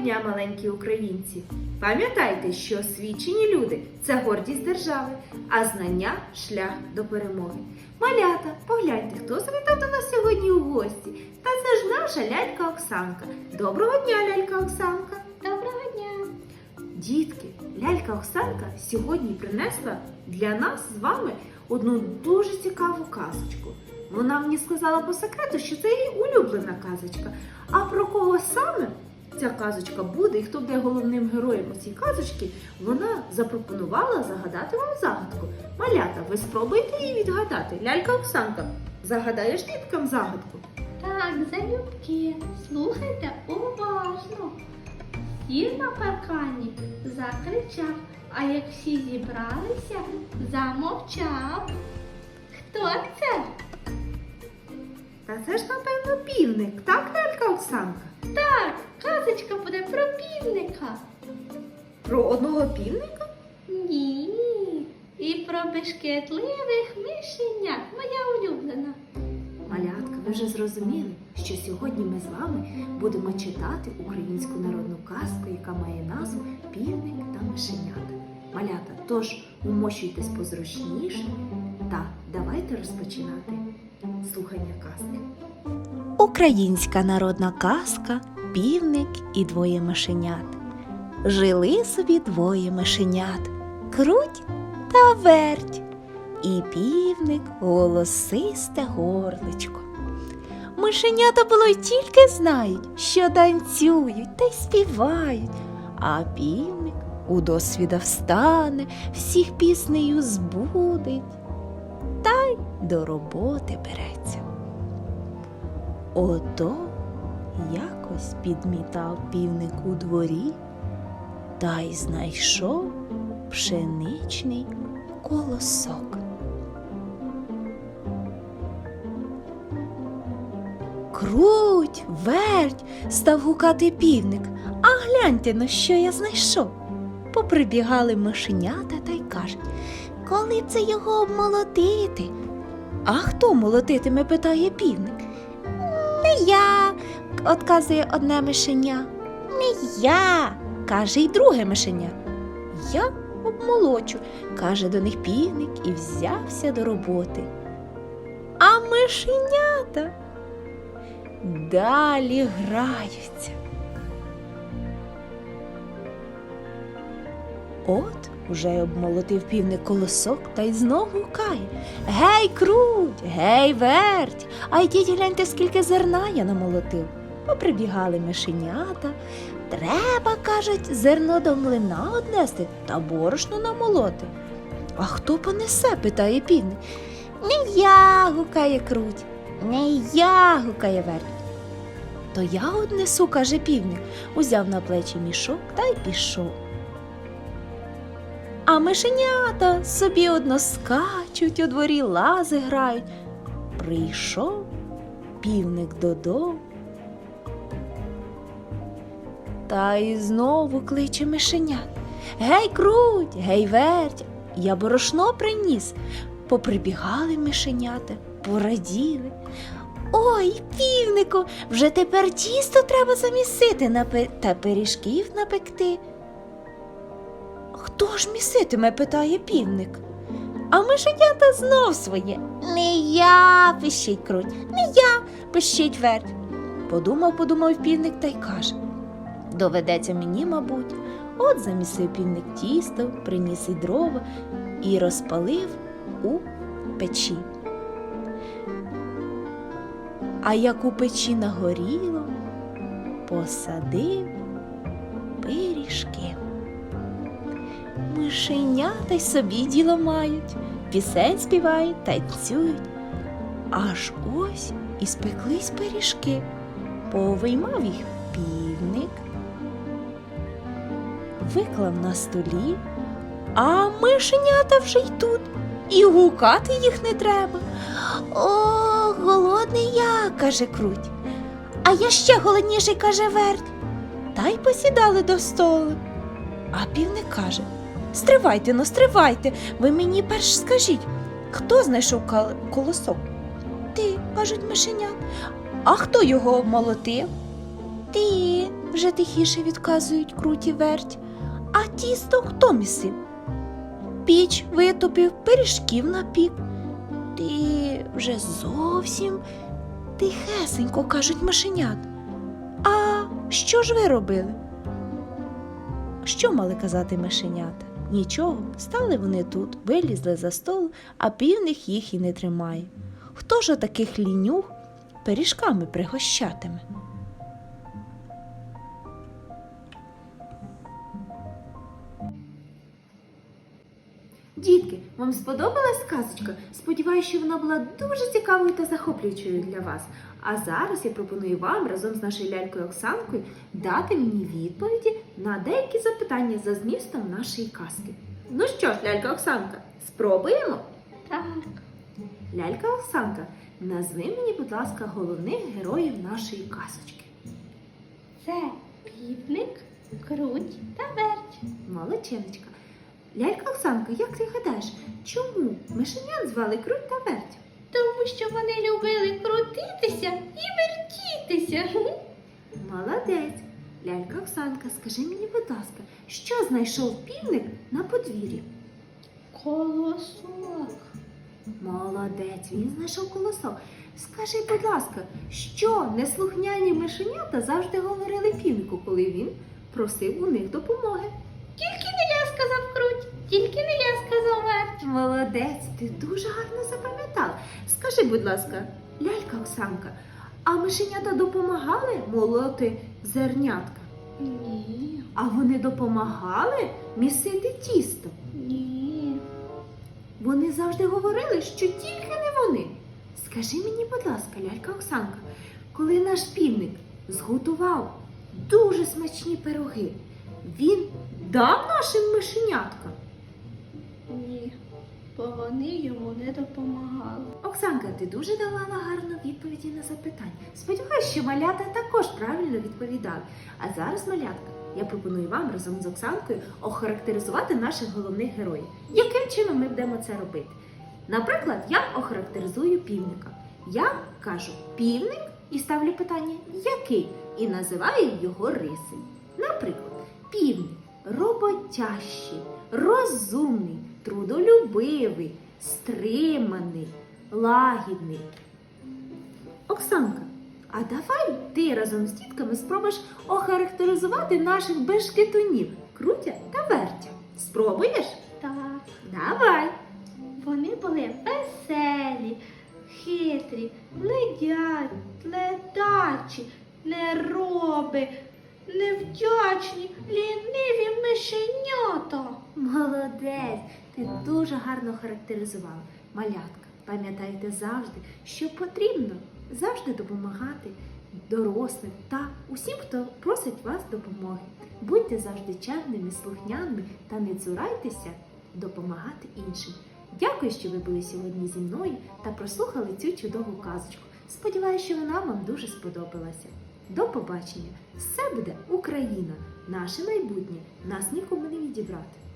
дня, маленькі українці! Пам'ятайте, що освічені люди це гордість держави, а знання шлях до перемоги. Малята, погляньте, хто завітав до нас сьогодні у гості. Та це ж наша лялька Оксанка. Доброго дня, лялька Оксанка! Доброго дня! Дітки, лялька Оксанка сьогодні принесла для нас з вами одну дуже цікаву казочку. Вона мені сказала по секрету, що це її улюблена казочка. А про кого саме ця казочка буде і хто буде головним героєм у цій казочці, вона запропонувала загадати вам загадку. Малята, ви спробуйте її відгадати. Лялька Оксанка, загадаєш діткам загадку? Так, залюбки, слухайте уважно. Сів на паркані, закричав, а як всі зібралися, замовчав. Хто це? Та це ж, напевно, півник, так, лялька Оксанка? Так, казочка буде про півника. Про одного півника? Ні. І про бешкетливих мишенят, моя улюблена. Малятка, ви вже зрозуміли, що сьогодні ми з вами будемо читати українську народну казку, яка має назву Півник та мишенята. Малята, тож умощуйтесь позручніше та давайте розпочинати слухання казки. Українська народна казка Півник і двоє мишенят. Жили собі двоє мишенят круть та верть, і півник голосисте горличко. Мишенята було й тільки знають, що танцюють та й співають, а півник у досвіда встане, всіх піснею збудить, та й до роботи береться. Ото якось підмітав півник у дворі та й знайшов пшеничний колосок. Круть, верть, став гукати півник. А гляньте на що я знайшов. Поприбігали мишенята та й кажуть, коли це його обмолотити? А хто молотитиме? питає півник. Не я, отказує одне мишеня. Не я, каже й друге мишеня. Я обмолочу, каже до них півник і взявся до роботи. А мишенята далі граються. От уже обмолотив півник колосок та й знов гукає. Гей, круть, гей, верть, а йдіть гляньте, скільки зерна я намолотив. Поприбігали мишенята. Треба, кажуть, зерно до млина однести та борошно намолоти. А хто понесе? питає півник. Не я, гукає круть, не я, гукає верть. То я однесу, каже півник, узяв на плечі мішок та й пішов. А мишенята собі одно скачуть, у дворі лази грають. Прийшов півник додому. Та й знову кличе мишенят. Гей, круть, гей, верть, я борошно приніс. Поприбігали мишенята, пораділи. Ой, півнику, вже тепер тісто треба замісити та пиріжків напекти. Хто ж міситиме? питає півник. А мишенята знов своє. Не я, пищить круть, не я, пищить верть. Подумав, подумав півник та й каже. Доведеться мені, мабуть. От замісив півник тісто, приніс і дрова і розпалив у печі. А як у печі нагоріло, посадив пиріжки. Мишенята й собі діло мають, пісень співають, танцюють. Аж ось і спеклись пиріжки, повиймав їх півник, виклав на столі, а мишенята вже й тут, і гукати їх не треба. О, голодний я, каже круть. А я ще голодніший, каже верть. Та й посідали до столу. А півник каже Стривайте, ну стривайте, ви мені перш скажіть, хто знайшов колосок? Ти, кажуть мишенят. А хто його обмолотив? Ти, Ти вже тихіше відказують круті верть. А тісто хто місив? Піч витопив, пиріжків напік. Ти вже зовсім тихесенько кажуть мишенят. А що ж ви робили? Що мали казати мишенята? Нічого, стали вони тут, вилізли за стол, а півних їх і не тримає. Хто ж таких лінюх пиріжками пригощатиме? Вам сподобалась казочка? Сподіваюся, що вона була дуже цікавою та захоплюючою для вас. А зараз я пропоную вам разом з нашою лялькою Оксанкою дати мені відповіді на деякі запитання за змістом нашої казки. Ну що ж, лялька Оксанка, спробуємо? Так. Лялька Оксанка, назви мені, будь ласка, головних героїв нашої казочки. Це півник, круть та верть. Молодчиночка. Лялька Оксанка, як ти гадаєш, чому мишенят звали круть та верть? Тому що вони любили крутитися і вертітися. Молодець. Лялька Оксанка, скажи мені, будь ласка, що знайшов півник на подвір'ї? Колосок. Молодець, він знайшов колосок. Скажи, будь ласка, що неслухняні мишенята завжди говорили півнику, коли він просив у них допомоги? Тільки не я сказав круть, тільки не я сказав верть. Молодець, ти дуже гарно запам'ятала. Скажи, будь ласка, лялька Оксанка, а мишенята допомагали молоти зернятка? Ні. А вони допомагали місити тісто? Ні. Вони завжди говорили, що тільки не вони. Скажи мені, будь ласка, лялька Оксанка, коли наш півник зготував дуже смачні пироги, він дав нашим мишеняткам? Бо вони йому не допомагали. Оксанка, ти дуже давала гарну відповіді на запитання. Сподіваюсь, що малята також правильно відповідали. А зараз, малятка, я пропоную вам разом з Оксанкою охарактеризувати наших головних героїв. Яким чином ми будемо це робити? Наприклад, я охарактеризую півника. Я кажу півник і ставлю питання який? І називаю його риси. Наприклад, півник роботящий, розумний, трудолюбивий, стриманий, лагідний. Оксанка, а давай ти разом з дітками спробуєш охарактеризувати наших бешкетунів Крутя та Вертя. Спробуєш? Так. Давай. Вони були веселі, хитрі, ледять, ледачі, нероби, невдячні, ліниві мишенята. Молодець, ти дуже гарно характеризувала. Малятка, пам'ятайте завжди, що потрібно завжди допомагати дорослим та усім, хто просить вас допомоги. Будьте завжди чемними, слухняними та не цурайтеся допомагати іншим. Дякую, що ви були сьогодні зі мною та прослухали цю чудову казочку. Сподіваюся, що вона вам дуже сподобалася. До побачення! Все буде Україна! Наше майбутнє нас нікому не відібрати.